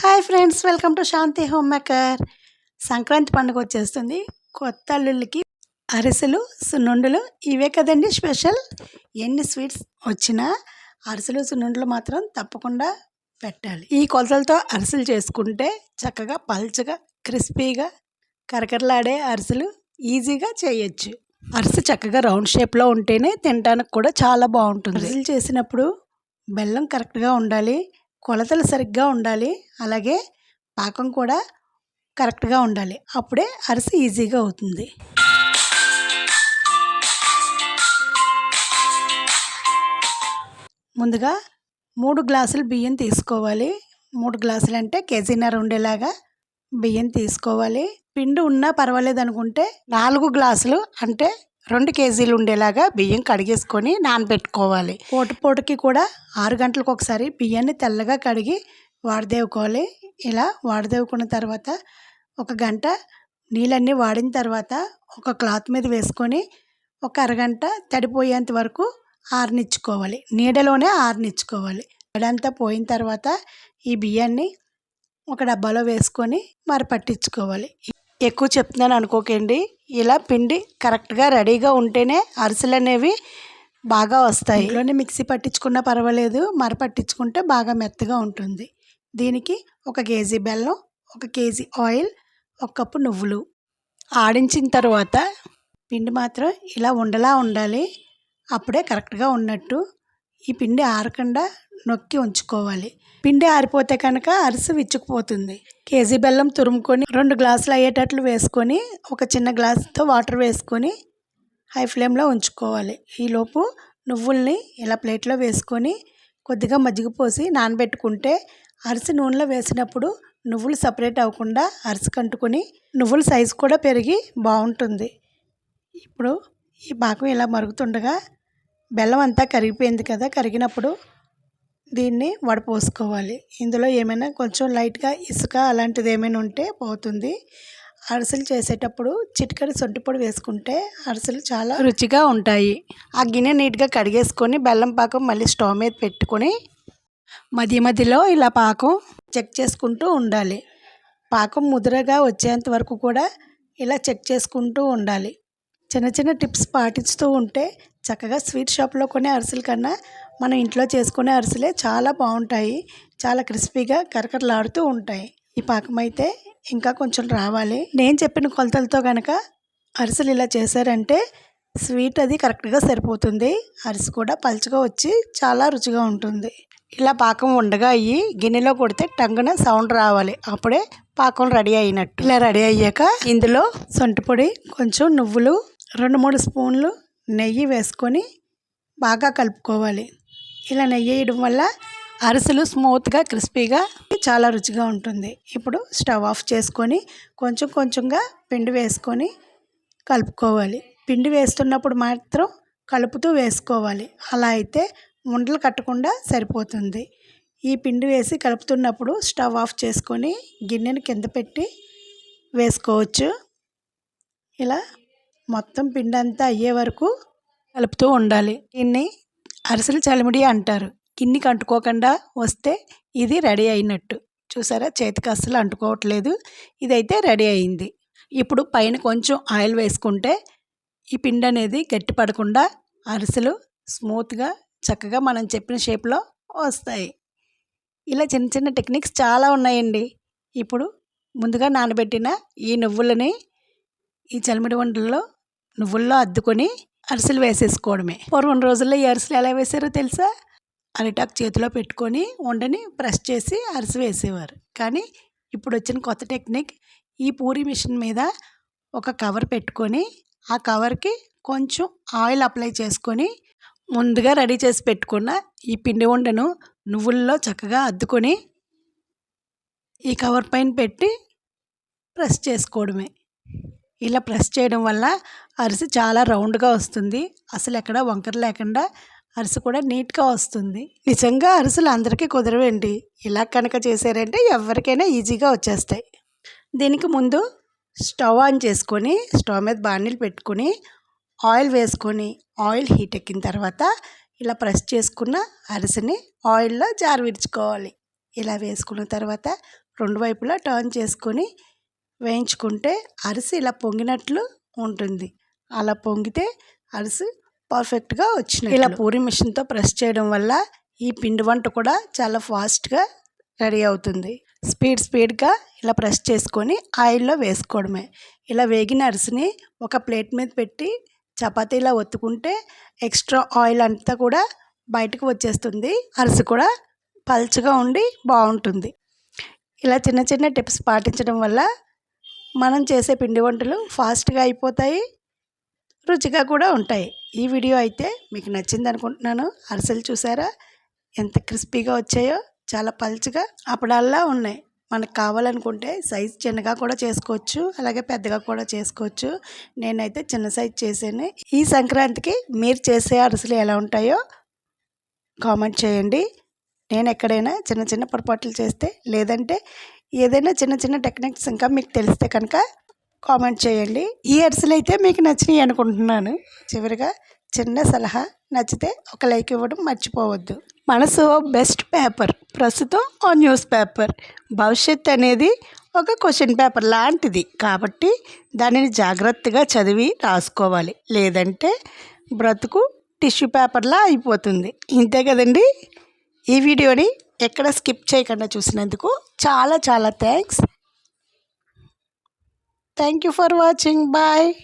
Hi friends welcome to Shanti home maker Sankranti పండుగ వచ్చేస్తుంది. కొత్త అల్లుళ్ళకి అరిసెలు సున్నుండలు ఇవే కదండి స్పెషల్. ఎన్ని స్వీట్స్ వచ్చినా అరిసెలు సున్నుండలు మాత్రం తప్పకుండా పెట్టాలి. ఈ కొలతలతో అరిసెలు చేసుకుంటే చక్కగా పల్చగా క్రిస్పీగా కరకరలాడే అరిసెలు ఈజీగా చేయొచ్చు. అరిసె చక్కగా రౌండ్ షేప్లో ఉంటేనే తినడానికి కూడా చాలా బాగుంటుంది. అరిసెలు చేసినప్పుడు బెల్లం కరెక్ట్గా ఉండాలి. కొలతలు సరిగ్గా ఉండాలి. అలాగే పాకం కూడా కరెక్ట్గా ఉండాలి. అప్పుడే అరిసె ఈజీగా అవుతుంది. ముందుగా మూడు గ్లాసులు బియ్యం తీసుకోవాలి. మూడు గ్లాసులు అంటే కేజీన్నర ఉండేలాగా బియ్యం తీసుకోవాలి. పిండి ఉన్నా పర్వాలేదు అనుకుంటే నాలుగు గ్లాసులు అంటే రెండు కేజీలు ఉండేలాగా బియ్యం కడిగేసుకొని నానబెట్టుకోవాలి. పూట పూటకి కూడా ఆరు గంటలకు ఒకసారి బియ్యాన్ని తెల్లగా కడిగి వాడదేవుకోవాలి. ఇలా వాడదేవుకున్న తర్వాత ఒక గంట నీళ్ళన్నీ వాడిన తర్వాత ఒక క్లాత్ మీద వేసుకొని ఒక అరగంట తడిపోయేంత వరకు ఆరనిచ్చుకోవాలి. నీడలోనే ఆరనిచ్చుకోవాలి. తడంతా పోయిన తర్వాత ఈ బియ్యాన్ని ఒక డబ్బాలో వేసుకొని మరి పట్టించుకోవాలి. ఎక్కువ చెప్తున్నాను అనుకోకండి. ఇలా పిండి కరెక్ట్గా రెడీగా ఉంటేనే అరిసెలు అనేవి బాగా వస్తాయి. ఇంట్లోనే మిక్సీ పట్టించుకున్నా పర్వాలేదు. మర పట్టించుకుంటే బాగా మెత్తగా ఉంటుంది. దీనికి ఒక కేజీ బెల్లం ఒక కేజీ ఆయిల్ ఒక కప్పు నువ్వులు. ఆడించిన తర్వాత పిండి మాత్రం ఇలా ఉండలా ఉండాలి. అప్పుడే కరెక్ట్గా ఉన్నట్టు ఈ పిండి ఆరకుండా నొక్కి ఉంచుకోవాలి. పిండి ఆరిపోతే కనుక అరిసె విచ్చుకుపోతుంది. కేజీ బెల్లం తురుముకొని రెండు గ్లాసులు అయ్యేటట్లు వేసుకొని ఒక చిన్న గ్లాసుతో వాటర్ వేసుకొని హై ఫ్లేమ్లో ఉంచుకోవాలి. ఈలోపు నువ్వుల్ని ఇలా ప్లేట్లో వేసుకొని కొద్దిగా మజ్జిగ పోసి నానబెట్టుకుంటే అరిసె నూనెలో వేసినప్పుడు నువ్వులు సపరేట్ అవ్వకుండా అరిసె కంటుకొని నువ్వుల సైజు కూడా పెరిగి బాగుంటుంది. ఇప్పుడు ఈ పాకం ఇలా మరుగుతుండగా బెల్లం అంతా కరిగిపోయింది కదా కరిగినప్పుడు దీన్ని వడపోసుకోవాలి. ఇందులో ఏమైనా కొంచెం లైట్గా ఇసుక అలాంటిది ఏమైనా ఉంటే పోతుంది. అరిసెలు చేసేటప్పుడు చిటికడి సొంటి పొడి వేసుకుంటే అరిసెలు చాలా రుచిగా ఉంటాయి. ఆ గిన్నె నీట్గా కడిగేసుకొని బెల్లం పాకం మళ్ళీ స్టవ్ మీద పెట్టుకొని మధ్య మధ్యలో ఇలా పాకం చెక్ చేసుకుంటూ ఉండాలి. పాకం ముదురగా వచ్చేంత వరకు కూడా ఇలా చెక్ చేసుకుంటూ ఉండాలి. చిన్న చిన్న టిప్స్ పాటిస్తూ ఉంటే చక్కగా స్వీట్ షాప్లో కొనే అరిసెల కన్నా మనం ఇంట్లో చేసుకునే అరిసెలే చాలా బాగుంటాయి. చాలా క్రిస్పీగా కరకరలాడుతూ ఉంటాయి. ఈ పాకం అయితే ఇంకా కొంచెం రావాలి. నేను చెప్పిన కొలతలతో కనుక అరిసెలు ఇలా చేశారంటే స్వీట్ అది కరెక్ట్గా సరిపోతుంది. అరిసె కూడా పలుచగా వచ్చి చాలా రుచిగా ఉంటుంది. ఇలా పాకం ఉండగా అయ్యి గిన్నెలో కొడితే టంగున సౌండ్ రావాలి. అప్పుడే పాకం రెడీ అయినట్టు. ఇలా రెడీ అయ్యాక ఇందులో సొంటి పొడి కొంచెం నువ్వులు రెండు మూడు స్పూన్లు నెయ్యి వేసుకొని బాగా కలుపుకోవాలి. ఇలా నెయ్యి వేయడం వల్ల అరిసెలు స్మూత్గా క్రిస్పీగా చాలా రుచిగా ఉంటుంది. ఇప్పుడు స్టవ్ ఆఫ్ చేసుకొని కొంచెం కొంచెంగా పిండి వేసుకొని కలుపుకోవాలి. పిండి వేస్తున్నప్పుడు మాత్రం కలుపుతూ వేసుకోవాలి. అలా అయితే ఉండలు కట్టకుండా సరిపోతుంది. ఈ పిండి వేసి కలుపుతున్నప్పుడు స్టవ్ ఆఫ్ చేసుకొని గిన్నెని కింద పెట్టి వేసుకోవచ్చు. ఇలా మొత్తం పిండి అంతా అయ్యే వరకు కలుపుతూ ఉండాలి. దీన్ని అరిసెలు చలిమిడి అంటారు. గిన్నెకి అంటుకోకుండా వస్తే ఇది రెడీ అయినట్టు. చూసారా? చేతికి అస్సలు అంటుకోవట్లేదు. ఇదైతే రెడీ అయింది. ఇప్పుడు పైన కొంచెం ఆయిల్ వేసుకుంటే ఈ పిండి అనేది గట్టి పడకుండా అరిసెలు స్మూత్గా చక్కగా మనం చెప్పిన షేప్లో వస్తాయి. ఇలా చిన్న చిన్న టెక్నిక్స్ చాలా ఉన్నాయండి. ఇప్పుడు ముందుగా నానబెట్టిన ఈ నువ్వులని ఈ చలిమిడి వంటల్లో నువ్వుల్లో అద్దుకొని అరిసెలు వేసేసుకోవడమే. పూర్వం రోజుల్లో ఈ అరిసెలు ఎలా వేసారో తెలుసా? అరిటాకు చేతిలో పెట్టుకొని ఉండని ప్రెస్ చేసి అరిసె వేసేవారు. కానీ ఇప్పుడు వచ్చిన కొత్త టెక్నిక్ ఈ పూరి మిషన్ మీద ఒక కవర్ పెట్టుకొని ఆ కవర్కి కొంచెం ఆయిల్ అప్లై చేసుకొని ముందుగా రెడీ చేసి పెట్టుకున్న ఈ పిండి వండను నువ్వుల్లో చక్కగా అద్దుకొని ఈ కవర్ పైన పెట్టి ప్రెస్ చేసుకోవడమే. ఇలా ప్రెస్ చేయడం వల్ల అరిసె చాలా రౌండ్గా వస్తుంది. అసలు ఎక్కడ వంకర లేకుండా అరిసె కూడా నీట్గా వస్తుంది. నిజంగా అరిసెలు అందరికీ కుదరవండి ఇలా కనుక చేశారంటే ఎవరికైనా ఈజీగా వచ్చేస్తాయి. దీనికి ముందు స్టవ్ ఆన్ చేసుకొని స్టవ్ మీద బాణీలు పెట్టుకొని ఆయిల్ వేసుకొని ఆయిల్ హీట్ ఎక్కిన తర్వాత ఇలా ప్రెస్ చేసుకున్న అరిసెని ఆయిల్లో జారు విడుచుకోవాలి ఇలా వేసుకున్న తర్వాత రెండు వైపులా టర్న్ చేసుకొని వేయించుకుంటే అరిసి ఇలా పొంగినట్లు ఉంటుంది. అలా పొంగితే అరిసి పర్ఫెక్ట్గా వచ్చినాయి ఇలా పూరి మిషన్తో ప్రెస్ చేయడం వల్ల ఈ పిండి వంట కూడా చాలా ఫాస్ట్గా రెడీ అవుతుంది. స్పీడ్ స్పీడ్గా ఇలా ప్రెస్ చేసుకొని ఆయిల్లో వేసుకోవడమే. ఇలా వేగిన అరిసిని ఒక ప్లేట్ మీద పెట్టి చపాతీలా ఒత్తుకుంటే ఎక్స్ట్రా ఆయిల్ అంతా కూడా బయటకు వచ్చేస్తుంది. అరిసి కూడా పల్చగా ఉండి బాగుంటుంది. ఇలా చిన్న చిన్న టిప్స్ పాటించడం వల్ల మనం చేసే పిండి వంటలు ఫాస్ట్గా అయిపోతాయి రుచిగా కూడా ఉంటాయి. ఈ వీడియో అయితే మీకు నచ్చింది అనుకుంటున్నాను అరిసెలు చూసారా? ఎంత క్రిస్పీగా వచ్చాయో చాలా పల్చగా అప్పుడల్లా ఉన్నాయి. మనకు కావాలనుకుంటే సైజ్ చిన్నగా కూడా చేసుకోవచ్చు అలాగే పెద్దగా కూడా చేసుకోవచ్చు. నేనైతే చిన్న సైజ్ చేసాను ఈ సంక్రాంతికి మీరు చేసే అరిసెలు ఎలా ఉంటాయో కామెంట్ చేయండి. నేను ఎక్కడైనా చిన్న చిన్న పొరపాట్లు చేస్తే లేదంటే ఏదైనా చిన్న చిన్న టెక్నిక్స్ ఇంకా మీకు తెలిస్తే కనుక కామెంట్ చేయండి. ఈ అరిసెలు అయితే మీకు నచ్చినాయి అనుకుంటున్నాను. చివరిగా చిన్న సలహా నచ్చితే ఒక లైక్ ఇవ్వడం మర్చిపోవద్దు. మనసు బెస్ట్ పేపర్ ప్రస్తుతం ఓ న్యూస్ పేపర్. భవిష్యత్ అనేది ఒక క్వశ్చన్ పేపర్ లాంటిది కాబట్టి దానిని జాగ్రత్తగా చదివి రాసుకోవాలి. లేదంటే బ్రతుకు టిష్యూ పేపర్లా అయిపోతుంది. ఇంతే కదండి. ఈ వీడియోని ఎక్కడ స్కిప్ చేయకుండా చూసినందుకు చాలా చాలా thanks. Thank you for watching. Bye.